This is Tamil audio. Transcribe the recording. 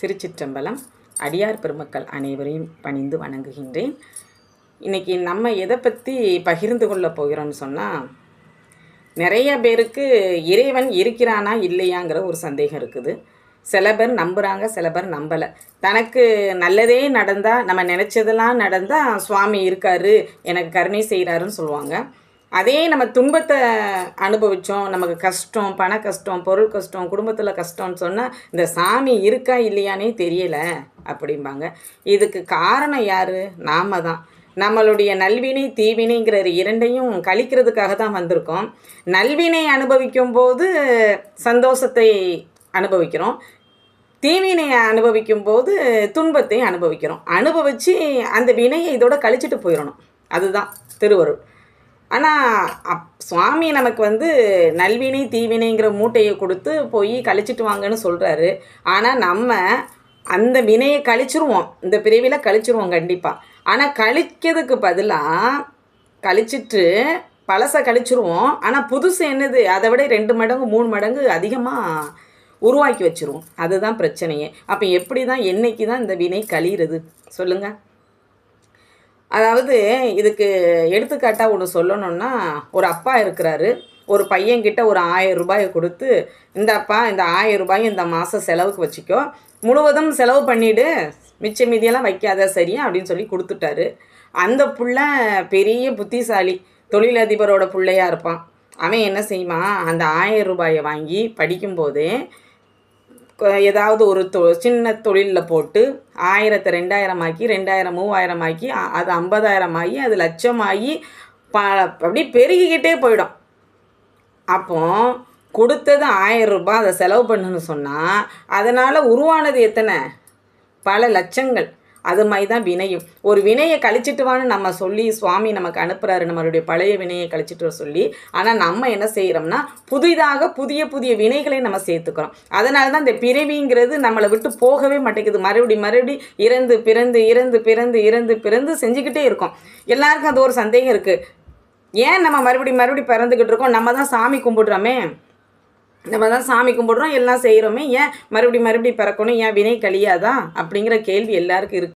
திருச்சிற்றம்பலம் அடியார் பெருமக்கள் அனைவரையும் பணிந்து வணங்குகின்றேன். இன்றைக்கி நம்ம எதை பற்றி பகிர்ந்து கொள்ள போகிறோம்னு சொன்னால் நிறைய பேருக்கு இறைவன் இருக்கிறானா இல்லையாங்கிற ஒரு சந்தேகம் இருக்குது. சில பேர் நம்புகிறாங்க சில பேர் நம்பலை. தனக்கு நல்லதே நடந்தால் நம்ம நினச்சதெல்லாம் நடந்தால் சுவாமி இருக்காரு எனக்கு கருணை செய்கிறாருன்னு சொல்லுவாங்க. அதே நம்ம துன்பத்தை அனுபவித்தோம் நமக்கு கஷ்டம் பண கஷ்டம் பொருள் கஷ்டம் குடும்பத்தில் கஷ்டம்னு சொன்னால் இந்த சாமி இருக்கா இல்லையானே தெரியலை அப்படிம்பாங்க. இதுக்கு காரணம் யார்? நாம தான். நம்மளுடைய நல்வினை தீவினைங்கிற இரண்டையும் கழிக்கிறதுக்காக தான் வந்திருக்கோம். நல்வினை அனுபவிக்கும் போது சந்தோஷத்தை அனுபவிக்கிறோம். தீவினையை அனுபவிக்கும் போது துன்பத்தை அனுபவிக்கிறோம். அனுபவித்து அந்த வினையை இதோட கழிச்சிட்டு போயிடணும் அதுதான் திருவருள். ஆனால் அப் சுவாமி நமக்கு வந்து நல்வினை தீவினைங்கிற மூட்டையை கொடுத்து போய் கழிச்சிட்டு வாங்கன்னு சொல்கிறாரு ஆனால் நம்ம அந்த வினையை கழிச்சிருவோம். இந்த பிரிவில் கழிச்சிருவோம் கண்டிப்பாக ஆனால் கழிக்கிறதுக்கு பதிலாக கழிச்சிட்டு பழசை கழிச்சிருவோம். ஆனால் புதுசு என்னது? அதை விட ரெண்டு மடங்கு மூணு மடங்கு அதிகமாக உருவாக்கி வச்சிருவோம். அதுதான் பிரச்சனையே. அப்போ எப்படி தான் என்னைக்கு தான் இந்த வினை கழியிறது? சொல்லுங்கள் அதாவது இதுக்கு எடுத்துக்காட்டாக ஒன்று சொல்லணும்னா ஒரு அப்பா இருக்கிறாரு. ஒரு பையன்கிட்ட ஒரு ஆயிரம் ரூபாயை கொடுத்து இந்த அப்பா இந்த ஆயிரம் ரூபாய் இந்த மாதம் செலவுக்கு வச்சுக்கோ. முழுவதும் செலவு பண்ணிவிடு மிச்ச மீதியெல்லாம் வைக்காத சரியா? அப்படின்னு சொல்லி கொடுத்துட்டாரு. அந்த புள்ள பெரிய புத்திசாலி தொழிலதிபரோட பிள்ளையா இருப்பான். அவன் என்ன செய்வான்? அந்த ஆயிரம் ரூபாயை வாங்கி படிக்கும்போதே ஏதாவது ஒரு தொ சின்ன தொழிலில் போட்டு ஆயிரத்தை ரெண்டாயிரம் ஆக்கி ரெண்டாயிரம் மூவாயிரம் ஆக்கி அது ஐம்பதாயிரம் ஆகி அது லட்சமாகி ப அப்படி பெருகிக்கிட்டே போயிடும். அப்போ கொடுத்தது ஆயிரம் ரூபாய் அதை செலவு பண்ணுன்னு சொன்னால் அதனால் உருவானது எத்தனை? பல லட்சங்கள். அது மாதிரி தான் வினையும். ஒரு வினையை கழிச்சிட்டு வான்னு நம்ம சொல்லி சுவாமி நமக்கு அனுப்புகிறாரு நம்மளுடைய பழைய வினையை கழிச்சிட்டு வர சொல்லி. ஆனால் நம்ம என்ன செய்கிறோம்னா புதிதாக புதிய புதிய வினைகளை நம்ம சேர்த்துக்கிறோம். அதனால தான் இந்த பிறவிங்கிறது நம்மளை விட்டு போகவே மாட்டேங்குது. மறுபடி மறுபடி இறந்து பிறந்து இறந்து பிறந்து இறந்து பிறந்து செஞ்சுக்கிட்டே இருக்கோம். எல்லாருக்கும் அது ஒரு சந்தேகம் இருக்குது ஏன் நம்ம மறுபடி மறுபடி பிறந்துக்கிட்டு இருக்கோம்? நம்ம தான் சாமி கும்பிடுறோமே. நம்ம தான் சாமி கும்பிடுறோம் எல்லாம் செய்கிறோமே ஏன் மறுபடி மறுபடி பிறக்கணும் ஏன் வினை கழியாதா? அப்படிங்கிற கேள்வி எல்லாருக்கும் இருக்குது